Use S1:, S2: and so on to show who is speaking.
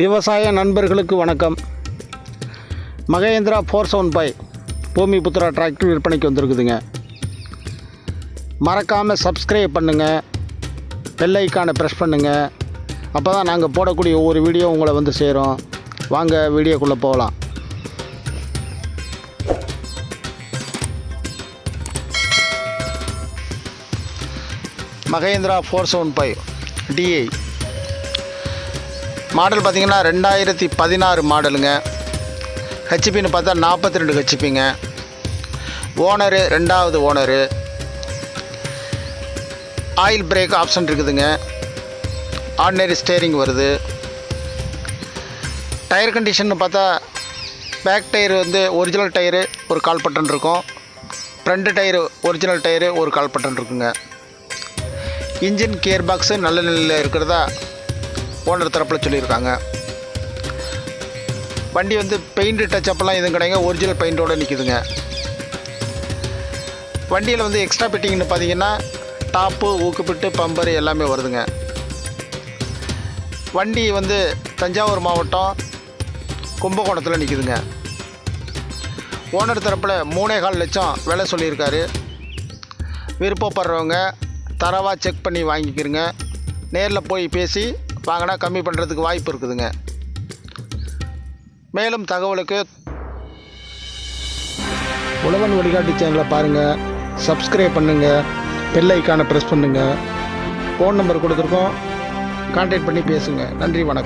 S1: விவசாய நண்பர்களுக்கு வணக்கம். மகேந்திரா ஃபோர் செவன் ஃபைவ் பூமி புத்திரா டிராக்டர் விற்பனைக்கு வந்திருக்குதுங்க. மறக்காமல் சப்ஸ்கிரைப் பண்ணுங்கள் பெல்லைக்கானை ப்ரெஸ் பண்ணுங்கள் அப்போ தான் நாங்கள் போடக்கூடிய ஒவ்வொரு வீடியோ உங்களை வந்து சேரும். வாங்க வீடியோக்குள்ளே போகலாம். Mahindra four seven five DI model பார்த்தீங்கன்னா ரெண்டாயிரத்தி பதினாறு மாடலுங்க. ஹெச்பின்னு பார்த்தா நாற்பத்தி ரெண்டு ஹெச்பிங்க ஓனரு ரெண்டாவது ஓனரு ஆயில் பிரேக் ஆப்ஷன் இருக்குதுங்க. ஆர்டினரி ஸ்டேரிங் வருது. டயர் கண்டிஷன் பார்த்தா பேக் டயர் வந்து ஒரிஜினல் டயரு ஒரு கால் பட்டன் இருக்கும். ஃப்ரண்ட் டயரு ஒரிஜினல் டயரு ஒரு கால் பட்டன் இருக்குங்க. இன்ஜின் கியர் பாக்ஸு நல்ல நிலையில் இருக்கிறதா? ஓனர் தரப்பில் சொல்லியிருக்காங்க. வண்டி வந்து பெயிண்ட் டச்சப்லாம் எதுவும் கிடையாது. ஒரிஜினல் பெயிண்டோடு நிற்குதுங்க வண்டியில் வந்து எக்ஸ்ட்ரா ஃபிட்டிங்னு பார்த்தீங்கன்னா டாப்பு ஊக்குப்பிட்டு பம்பர் எல்லாமே வருதுங்க. வண்டி வந்து தஞ்சாவூர் மாவட்டம் கும்பகோணத்தில் நிற்குதுங்க ஓனர் தரப்பில் மூணே கால் லட்சம் விலை சொல்லியிருக்காரு. விருப்பப்படுறவங்க தரவாக செக் பண்ணி வாங்கிக்கிறங்க. நேரில் போய் பேசி வாங்கினா கம்மி பண்ணுறதுக்கு வாய்ப்பு இருக்குதுங்க. மேலும் தகவலுக்கு உழவன் வழிகாட்டி சேனலை பாருங்கள் சப்ஸ்கிரைப் பண்ணுங்கள் பெல் ஐக்கானை ப்ரெஸ் பண்ணுங்கள் ஃபோன் நம்பர் கொடுத்துருக்கோம். கான்டாக்ட் பண்ணி பேசுங்கள் நன்றி வணக்கம்.